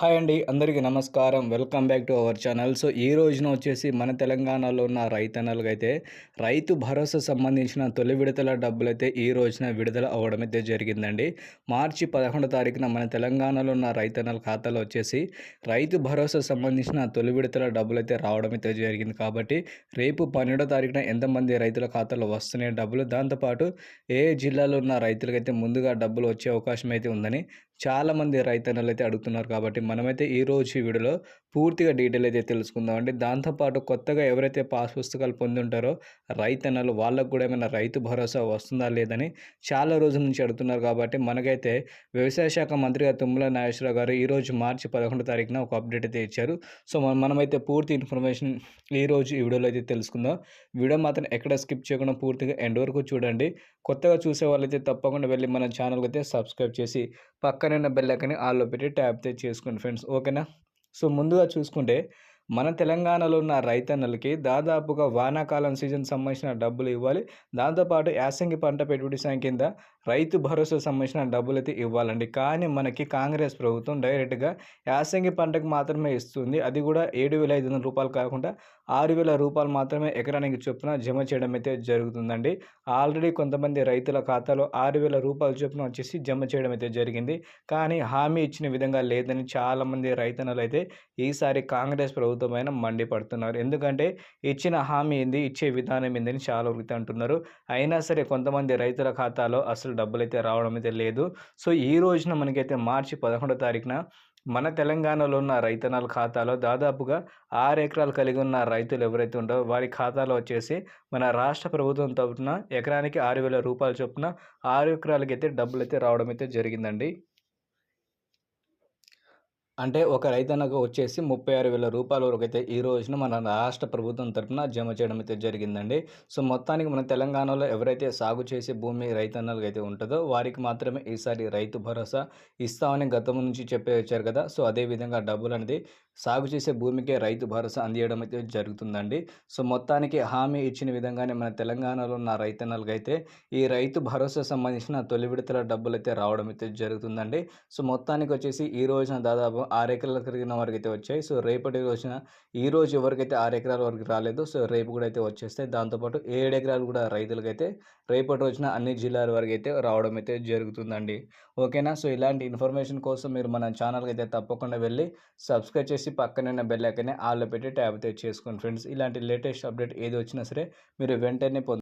Hi అండి అందరికీ నమస్కారం. Welcome back to our channel. So ఈ రోజున వచ్చేసి మన తెలంగాణలో ఉన్న రైతన్నలకు అయితే రైతు భరోసా సంబంధించిన తొలి విడతల డబ్బులు అయితే ఈ రోజున విడుదల అవ్వడం అయితే జరిగిందండి. మార్చి పదకొండో తారీఖున మన తెలంగాణలో ఉన్న రైతన్నల ఖాతాలో వచ్చేసి రైతు భరోసా సంబంధించిన తొలి విడతల డబ్బులు అయితే రావడం అయితే జరిగింది. కాబట్టి రేపు పన్నెండో తారీఖున ఎంతమంది రైతుల ఖాతాలో వస్తున్నాయి డబ్బులు దాంతోపాటు ఏ జిల్లాలో ఉన్న రైతులకైతే ముందుగా డబ్బులు వచ్చే అవకాశం అయితే ఉందని చాలామంది రైతన్నలు అయితే అడుగుతున్నారు కాబట్టి మనమైతే ఈరోజు ఈ వీడియోలో పూర్తిగా డీటెయిల్ అయితే తెలుసుకుందామండి దాంతోపాటు కొత్తగా ఎవరైతే పాస్ పుస్తకాలు పొంది ఉంటారో రైతన్నలు వాళ్ళకు కూడా ఏమైనా రైతు భరోసా వస్తుందా లేదని చాలా రోజుల నుంచి అడుగుతున్నారు కాబట్టి మనకైతే వ్యవసాయ శాఖ మంత్రిగా తుమ్మల నాగేశ్వరరావు గారు ఈరోజు మార్చి పదకొండు తారీఖున ఒక అప్డేట్ అయితే ఇచ్చారు. సో మనమైతే పూర్తి ఇన్ఫర్మేషన్ ఈరోజు ఈ వీడియోలో అయితే తెలుసుకుందాం. వీడియో మాత్రం ఎక్కడ స్కిప్ చేయకుండా పూర్తిగా ఎండ్ వరకు చూడండి. కొత్తగా చూసే వాళ్ళైతే తప్పకుండా వెళ్ళి మన ఛానల్కి అయితే సబ్స్క్రైబ్ చేసి పక్కనే ఉన్న బెల్ ఆల్లో పెట్టి ట్యాప్ అయితే చేసుకోండి ఫ్రెండ్స్. ఓకేనా? సో ముందుగా చూసుకుంటే మన తెలంగాణలో ఉన్న రైతన్నలకి దాదాపుగా వానాకాలం సీజన్ సంబంధించిన డబ్బులు ఇవ్వాలి. దాంతోపాటు యాసంగి పంట పెట్టుబడి సాయం కింద రైతు భరోసా సంబంధించిన డబ్బులు అయితే ఇవ్వాలండి. కానీ మనకి కాంగ్రెస్ ప్రభుత్వం డైరెక్ట్గా యాసంగి పంటకు మాత్రమే ఇస్తుంది. అది కూడా ఏడు వేల ఐదు వందల రూపాయలు కాకుండా ఆరు వేల రూపాయలు మాత్రమే ఎకరానికి చొప్పున జమ చేయడం అయితే జరుగుతుందండి. ఆల్రెడీ కొంతమంది రైతుల ఖాతాలో ఆరు వేల రూపాయల చొప్పున వచ్చేసి జమ చేయడం అయితే జరిగింది. కానీ హామీ ఇచ్చిన విధంగా లేదని చాలామంది రైతన్నలు అయితే ఈసారి కాంగ్రెస్ ప్రభుత్వం అయినా మండిపడుతున్నారు. ఎందుకంటే ఇచ్చిన హామీ ఏంది ఇచ్చే విధానం ఏందని చాలా వృత్తి అంటున్నారు. అయినా సరే కొంతమంది రైతుల ఖాతాలో అసలు డబ్బులు అయితే రావడం అయితే లేదు. సో ఈ రోజున మనకైతే మార్చి పదకొండో తారీఖున మన తెలంగాణలో ఉన్న రైతన్నల ఖాతాలో దాదాపుగా ఆరు ఎకరాలు కలిగి ఉన్న రైతులు ఎవరైతే ఉంటారో వారి ఖాతాలో వచ్చేసి మన రాష్ట్ర ప్రభుత్వం తరఫున ఎకరానికి ఆరు వేల రూపాయల చొప్పున ఆరు ఎకరాలకి అయితే డబ్బులు అయితే రావడం అయితే జరిగిందండి. అంటే ఒక రైతన్నకు వచ్చేసి ముప్పై ఆరు వేల రూపాయల వరకు అయితే ఈ రోజున మన రాష్ట్ర ప్రభుత్వం తరఫున జమ చేయడం అయితే జరిగిందండి. సో మొత్తానికి మన తెలంగాణలో ఎవరైతే సాగు చేసే భూమి రైతన్నలకు అయితే ఉంటుందో వారికి మాత్రమే ఈసారి రైతు భరోసా ఇస్తామని గతం నుంచి చెప్పే వచ్చారు కదా. సో అదేవిధంగా డబ్బులు అనేది సాగు చేసే భూమికే రైతు భరోసా అందియడం అయితే జరుగుతుందండి. సో మొత్తానికి హామీ ఇచ్చిన విధంగానే మన తెలంగాణలో ఉన్న రైతన్నలకు అయితే ఈ రైతు భరోసా సంబంధించిన తొలి విడతల డబ్బులు అయితే రావడం అయితే జరుగుతుందండి. సో మొత్తానికి వచ్చేసి ఈ రోజున దాదాపు ఆరు ఎకరాలు కలిగిన వారికి అయితే వచ్చాయి. సో రేపటి రోజున ఈ రోజు ఎవరికైతే ఆరు ఎకరాల వరకు రాలేదు సో రేపు కూడా అయితే వచ్చేస్తాయి దాంతోపాటు ఏడు ఎకరాలు కూడా రైతులకైతే రేపటి రోజున అన్ని జిల్లాల వరకు అయితే రావడం అయితే జరుగుతుందండి. ఓకేనా? సో ఇలాంటి ఇన్ఫర్మేషన్ కోసం మీరు మన ఛానల్కి అయితే తప్పకుండా వెళ్ళి సబ్స్క్రైబ్ చేసి పక్కన బెల్ ఐకనే ఆల్లో పెట్టి ట్యాబ్ అయితే చేసుకోండి ఫ్రెండ్స్. ఇలాంటి లేటెస్ట్ అప్డేట్ ఏది వచ్చినా సరే మీరు వెంటనే